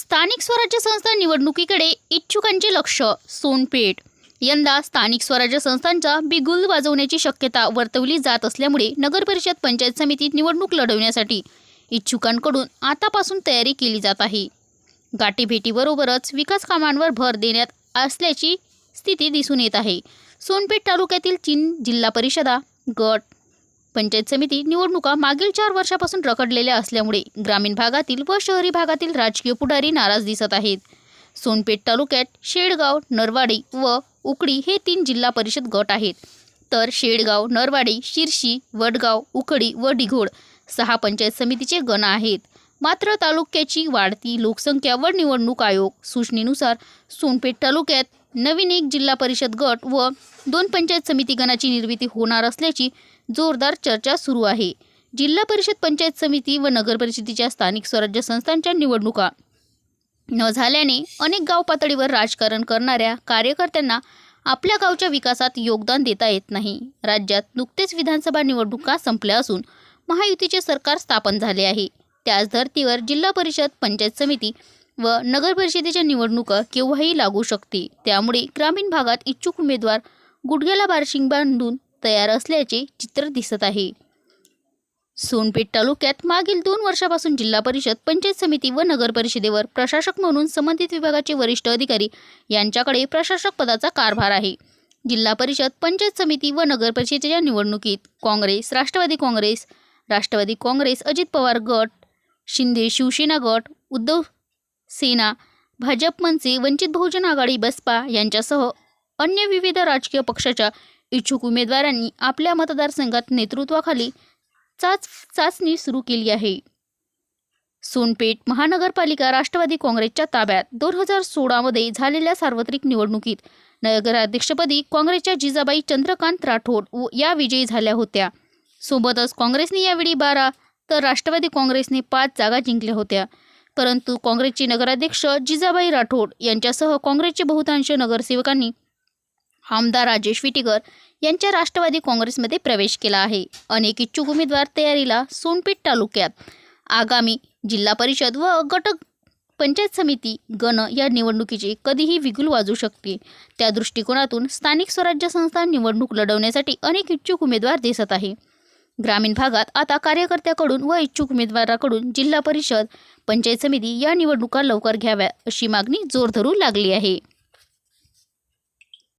स्थानिक स्वराज्य संस्था निवडणुकीकडे इच्छुकांचे लक्ष सोनपेठ. यंदा स्थानिक स्वराज्य संस्थांचा बिगुल वाजवण्याची शक्यता वर्तवली जात असल्यामुळे नगरपरिषद पंचायत समिती निवडणूक लढवण्यासाठी इच्छुकांकडून आतापासून तयारी केली जात आहे. गाठीभेटीबरोबरच विकास कामांवर भर देण्यात असल्याची स्थिती दिसून येत आहे. सोनपेठ तालुक्यातील चीन जिल्हा परिषदा गट पंचायत समिती निवडणुका मागील चार वर्षापासून रखडलेल्या असल्यामुळे ग्रामीण भागातील व शहरी भागातील राजकीय पुढारी नाराज दिसत आहेत. सोनपेठ तालुक्यात शेडगाव नरवाडी व उकडी हे तीन जिल्हा परिषद गट आहेत. तर शेडगाव नरवाडी शिरशी वडगाव उकडी व डिघोड सहा पंचायत समितीचे गण आहेत. मात्र तालुक्याची वाढती लोकसंख्या व निवडणूक आयोग सूचनेनुसार सोनपेठ तालुक्यात नवीन एक जिल्हा परिषद गट व दोन पंचायत समिती गणाची निर्मिती होणार असल्याची जोरदार चर्चा सुरू आहे. जिल्हा परिषद पंचायत समिती व नगरपरिषदेच्या स्थानिक स्वराज्य संस्थांच्या निवडणुका. न झाल्याने अनेक गाव पातळीवर राजकारण करणाऱ्या कार्यकर्त्यांना आपल्या गावच्या विकासात योगदान देता येत नाही. राज्यात नुकतेच विधानसभा निवडणुका संपल्या असून महायुतीचे सरकार स्थापन झाले आहे. त्याच धर्तीवर जिल्हा परिषद पंचायत समिती व नगरपरिषदेच्या निवडणुका केव्हाही लागू शकते त्यामुळे ग्रामीण भागात इच्छुक उमेदवार गुडघ्याला बारशिंग बांधून तयार असल्याचे चित्र दिसत आहे. सोनपेठ तालुक्यात मागील दोन वर्षापासून जिल्हा परिषद पंचायत समिती व नगर परिषदेवर प्रशासक म्हणून संबंधित विभागाचे वरिष्ठ अधिकारी यांच्याकडे प्रशासक पदाचा कारभार आहे. जिल्हा परिषद पंचायत समिती व नगर परिषदेच्या निवडणुकीत काँग्रेस राष्ट्रवादी काँग्रेस राष्ट्रवादी काँग्रेस अजित पवार गट शिंदे शिवसेना गट उद्धव सेना भाजप मनसे वंचित बहुजन आघाडी बसपा यांच्यासह अन्य विविध राजकीय पक्षाच्या इच्छुक उमेदवारांनी आपल्या मतदारसंघात नेतृत्वाखाली चाच चाचणी सुरू केली आहे. सोनपेठ महानगरपालिका राष्ट्रवादी काँग्रेसच्या ताब्यात दोन हजार सोळामध्ये झालेल्या सार्वत्रिक निवडणुकीत नगराध्यक्षपदी काँग्रेसच्या जिजाबाई चंद्रकांत राठोड व या विजयी झाल्या होत्या. सोबतच काँग्रेसने यावेळी बारा तर राष्ट्रवादी काँग्रेसने पाच जागा जिंकल्या होत्या. परंतु काँग्रेसचे नगराध्यक्ष जिजाबाई राठोड यांच्यासह काँग्रेसचे बहुतांश नगरसेवकांनी आमदार राजेश विटीकर यांच्या राष्ट्रवादी काँग्रेसमध्ये प्रवेश केला आहे. अनेक इच्छुक उमेदवार तयारीला सोनपेठ तालुक्यात. आगामी जिल्हा परिषद व गटक पंचायत समिती गण या निवडणुकीचे कधीही विगुल वाजू शकते. त्या दृष्टिकोनातून स्थानिक स्वराज्य संस्था निवडणूक लढवण्यासाठी अनेक इच्छुक उमेदवार दिसत आहे. ग्रामीण भागात आता कार्यकर्त्याकडून व इच्छुक उमेदवाराकडून जिल्हा परिषद पंचायत समिती या निवडणुका लवकर घ्याव्या अशी मागणी जोर धरू लागली आहे.